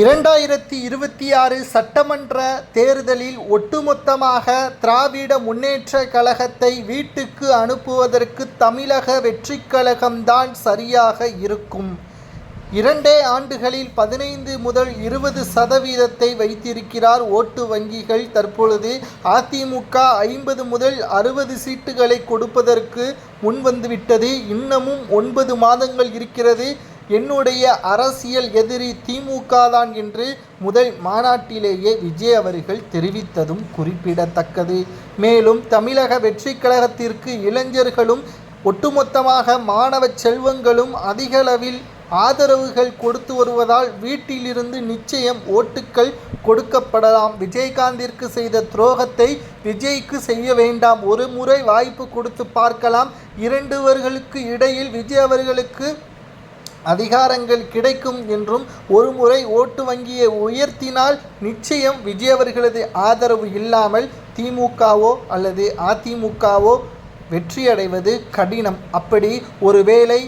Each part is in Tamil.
இரண்டாயிரத்தி இருபத்தி ஆறு சட்டமன்ற தேர்தலில் ஒட்டுமொத்தமாக திராவிட முன்னேற்ற கழகத்தை வீட்டுக்கு அனுப்புவதற்கு தமிழக வெற்றி கழகம்தான் சரியாக இருக்கும். இரண்டே ஆண்டுகளில் பதினைந்து முதல் இருபது சதவீதத்தை வைத்திருக்கிறார் ஓட்டு வங்கிகள். தற்பொழுது அதிமுக ஐம்பது முதல் அறுபது சீட்டுகளை கொடுப்பதற்கு முன்வந்துவிட்டது. இன்னமும் ஒன்பது மாதங்கள் இருக்கிறது. என்னுடைய அரசியல் எதிரி திமுக தான் என்று முதல் மாநாட்டிலேயே விஜய் அவர்கள் தெரிவித்ததும் குறிப்பிடத்தக்கது. மேலும் தமிழக வெற்றி கழகத்திற்கு இளைஞர்களும் ஒட்டுமொத்தமாக மாணவ செல்வங்களும் அதிகளவில் ஆதரவுகள் கொடுத்து வருவதால் வீட்டிலிருந்து நிச்சயம் ஓட்டுக்கள் கொடுக்கப்படலாம். விஜயகாந்திற்கு செய்த துரோகத்தை விஜய்க்கு செய்ய வேண்டாம். ஒரு முறை வாய்ப்பு கொடுத்து பார்க்கலாம். இரண்டுவர்களுக்கு இடையில் விஜய் அவர்களுக்கு அதிகாரங்கள் கிடைக்கும் என்றும் ஒருமுறை ஓட்டு வங்கியை உயர்த்தினால் நிச்சயம் விஜயவர்களது ஆதரவு இல்லாமல் திமுகவோ அல்லது அதிமுகவோ வெற்றியடைவது கடினம். அப்படி ஒருவேளை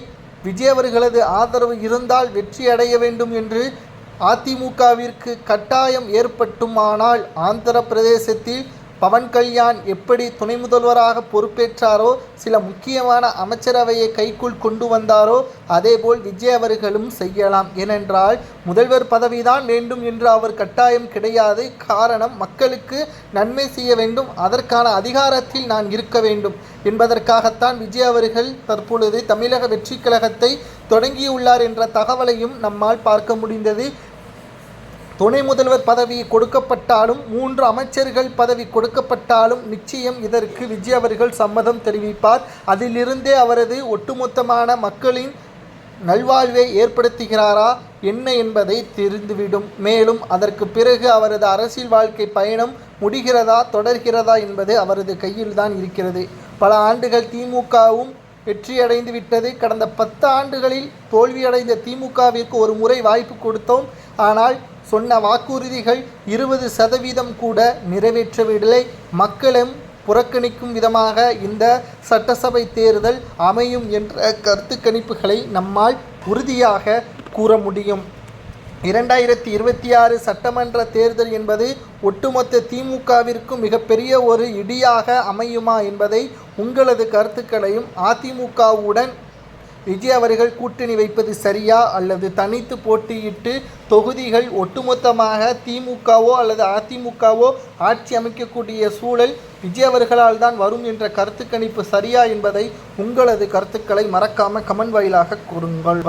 விஜய் அவர்களது ஆதரவு இருந்தால் வெற்றி அடைய வேண்டும் என்று அதிமுகவிற்கு கட்டாயம் ஏற்பட்டுமானால் ஆந்திர பிரதேசத்தில் பவன் கல்யாண் எப்படி துணை முதல்வராக பொறுப்பேற்றாரோ சில முக்கியமான அமைச்சரவையை கைக்குள் கொண்டு வந்தாரோ அதேபோல் விஜய் அவர்களும் செய்யலாம். ஏனென்றால் முதல்வர் பதவிதான் வேண்டும் என்று அவர் கட்டாயம் கிடையாது. காரணம் மக்களுக்கு நன்மை செய்ய வேண்டும். அதற்கான அதிகாரத்தில் நான் இருக்க வேண்டும். என்பதற்காகத்தான் விஜய் அவர்கள் தற்பொழுது தமிழக வெற்றி கழகத்தை தொடங்கியுள்ளார் என்ற தகவலையும் நம்மால் பார்க்க முடிந்தது. துணை முதல்வர் பதவி கொடுக்கப்பட்டாலும் மூன்று அமைச்சர்கள் பதவி கொடுக்கப்பட்டாலும் நிச்சயம் இதற்கு விஜய் அவர்கள் சம்மதம் தெரிவிப்பார். அதிலிருந்தே அவரது ஒட்டுமொத்தமான மக்களின் நல்வாழ்வை ஏற்படுத்துகிறாரா என்ன என்பதை தெரிந்துவிடும். மேலும் அதற்கு பிறகு அவரது அரசியல் வாழ்க்கை பயணம் முடிகிறதா தொடர்கிறதா என்பது அவரது கையில் தான் இருக்கிறது. பல ஆண்டுகள் திமுகவும் வெற்றியடைந்து விட்டது. கடந்த பத்து ஆண்டுகளில் தோல்வியடைந்த திமுகவிற்கு ஒரு முறை வாய்ப்பு கொடுத்தோம். ஆனால் சொன்ன வாக்குறுதிகள் இருபது சதவீதம் கூட நிறைவேற்றவில்லை மக்களும் புறக்கணிக்கும் விதமாக இந்த சட்டசபை தேர்தல் அமையும் என்ற கருத்து கணிப்புகளை நம்மால் உறுதியாக கூற முடியும். இரண்டாயிரத்தி இருபத்தி ஆறு சட்டமன்ற தேர்தல் என்பது ஒட்டுமொத்த திமுகவிற்கும் மிகப்பெரிய ஒரு இடியாக அமையுமா என்பதை உங்களது கருத்துக்களையும் அதிமுகவுடன் விஜய் அவர்கள் கூட்டணி வைப்பது சரியா அல்லது தனித்து போட்டியிட்டு தொகுதிகள் ஒட்டுமொத்தமாக திமுகவோ அல்லது அதிமுகவோ ஆட்சி அமைக்கக்கூடிய சூழல் விஜய் அவர்களால் தான் வரும் என்ற கருத்து கணிப்பு சரியா என்பதை உங்களது கருத்துக்களை மறக்காம கமெண்ட் வாயிலாக கூறுங்கள்.